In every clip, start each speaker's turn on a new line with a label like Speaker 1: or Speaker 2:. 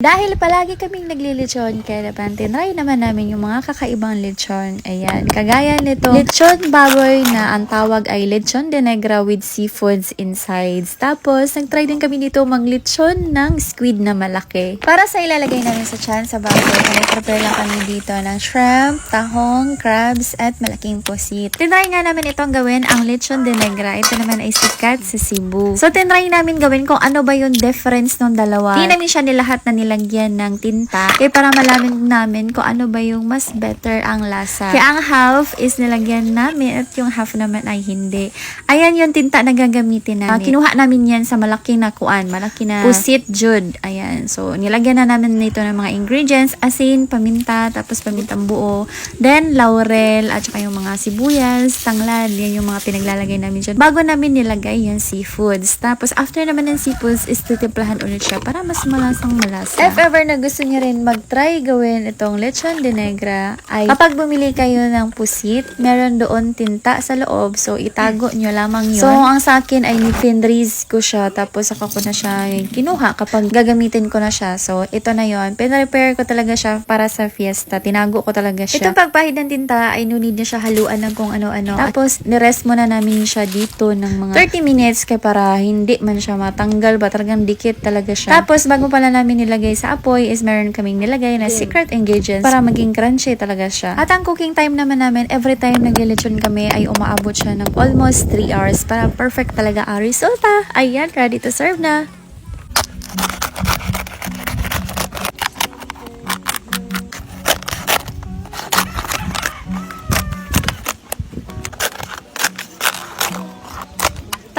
Speaker 1: Dahil palagi kaming naglilitsyon, kaya naman tinry naman namin yung mga kakaibang lechon. Ayan, kagaya nito, lechon baboy na ang tawag ay lechon de negra with seafoods insides. Tapos, nagtry din kami dito maglechon ng squid na malaki. Para sa ilalagay namin sa chan sa baboy, nag-prepare lang kami dito ng shrimp, tahong, crabs, at malaking pusit. Tinry nga namin itong gawin ang lechon de negra. Ito naman ay sikat sa Cebu. So, tinry namin gawin kung ano ba yung difference ng dalawa. Di namin siya nilahat na nilagyan ng tinta. Kaya para malaman namin kung ano ba yung mas better ang lasa. Kaya ang half is nilagyan namin at yung half naman ay hindi. Ayan yung tinta na gagamitin namin. Ah, kinuha namin yan sa malaking na kuan, malaki na pusit jud. Ayan. So, nilagyan na namin nito ng mga ingredients, asin, paminta, tapos pamintang buo, then laurel, at saka yung mga sibuyas, tanglad, yan yung mga pinaglalagay namin dyan. Bago namin nilagay yung seafoods. Tapos, after naman ng seafoods, is titimplahan ulit siya para mas malasang malasa. If ever na gusto niyo rin mag-try gawin itong lechon de negra, ay kapag bumili kayo ng pusit, meron doon tinta sa loob. So, itago nyo lamang yun. So, ang sa akin ay ni-finreeze ko siya. Tapos, saka ko na siya kinuha kapag gagamitin ko na siya. So, ito na yon Pinrepair ko talaga siya para sa fiesta. Tinago ko talaga siya. Itong pagpahid ng tinta ay no need niya siya haluan ng kung ano-ano. Tapos, nirest muna namin siya dito ng mga 30 minutes kaya para hindi man siya matanggal ba talagang dikit talaga siya. Tapos, bago pala namin nilagay sa apoy is meron kaming nilagay na secret ingredients para maging crunchy talaga siya. At ang cooking time naman namin, every time naglilechon kami ay umaabot siya ng almost 3 hours para perfect talaga ang resulta. Ayan, ready to serve na.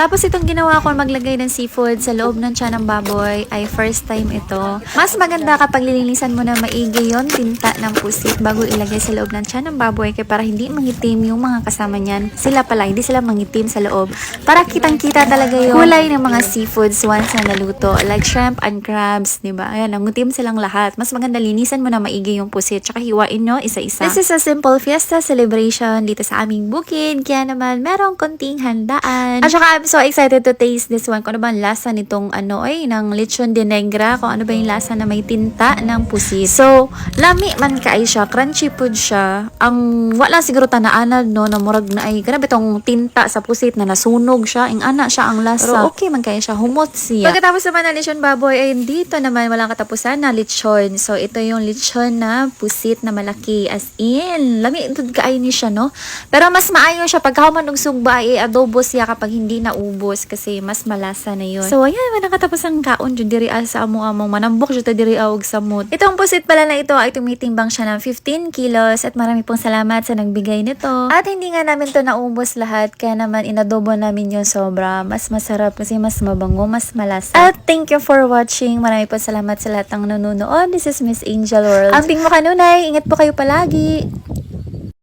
Speaker 1: Tapos itong ginawa ko maglagay ng seafood sa loob ng tiyan ng baboy ay first time ito. Mas maganda kapag lilinisan mo na maigi yon tinta ng pusit bago ilagay sa loob ng tiyan ng baboy kaya para hindi mangitim yung mga kasama niyan. Sila pala, hindi sila mangitim sa loob. Para kitang-kita talaga yung kulay ng mga seafoods once na naluto. Like shrimp and crabs, di ba? Ayan, nangutim silang lahat. Mas maganda linisan mo na maigi yung pusit tsaka hiwain nyo isa-isa. This is a simple fiesta celebration dito sa aming bukid. Kaya naman merong konting handaan. At saka I'm so excited to taste this one. Kung ano ba ang lasa nitong ano ay ng lechon de negra. Kung ano ba yung lasa na may tinta ng pusit. So, lami man kaay siya. Crunchy food siya. Ang wala siguro tanaanad no na murag na ay grabe tong tinta sa pusit na nasunog siya. Ing ana siya ang lasa. Pero okay man kayo siya. Humot siya. Pagkatapos naman ng lechon baboy ay dito naman walang katapusan na lechon. So, ito yung lechon na pusit na malaki. As in, lami ito kaay ni siya no. Pero mas maayo siya pagka man og sugba ay adobo siya kapag hindi na ubos kasi mas malasa na yun. So, ayan, nakatapos ang kaon dyan diri sa amo among manambok ta diri awag sa mood. Itong pusit pala na ito ay tumitimbang siya ng 15 kilos at marami pong salamat sa nagbigay nito. At hindi nga namin to naubos lahat kaya naman inadobo namin yung sobra. Mas masarap kasi mas mabango, mas malasa. At thank you for watching. Marami po salamat sa lahat ng nanonood. This is Miss Angel World. Ang ping mo kanunay, ingat po kayo palagi.